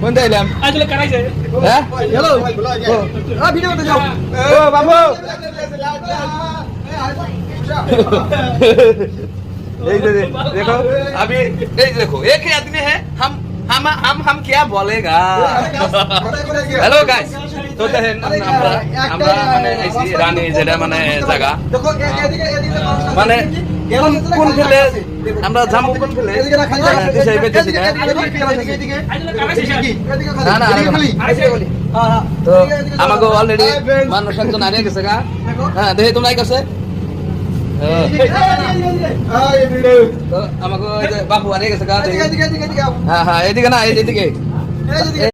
কোন দিলাম হ্যাঁ হ্যালো ও ভিডিও করতে যাও ও বাবু ये दे- दे- देखो अभी ये देखो एक ही आदमी है हम हम हम हम क्या बोलेगा হ্যালো গাইস তো দেখেন আমরা আমরা মানে আইছি রানী যেটা মানে জায়গা দেখো এ- এদিকে এদিকে মানুষ আছে। মানে কোন এদিকে কোন খালি ফেলে আছে। আমরা যাবো কোন ফেলে এদিকে না খালি আছে। দেশে বেঁচেছি এদিকে, না এদিকে, এদিকে, এদিকে, এদিকে, এদিকে। এদিকে খালি। না, না, এদিকে না। খালি। এদিকে খালি। হ্যাঁ, হ্যাঁ। তো এদিকে, এদিকে যাও। আমাকে অলরেডি Hi, friends. মানুষ একজন হারিয়ে গেছে গা দেখো। হ্যাঁ দেখি তোমরা কাছে এদিকে, এদিকে, এদিকে। হ্যাঁ, এই ভিডিও। তো আমাকে ওই যে বাবু হারিয়ে গেছে গা এদিকে, এদিকে, এদিকে, এদিকে। হ্যাঁ হ্যাঁ এদিকে না এই- এদিকে এই যে এদিকে।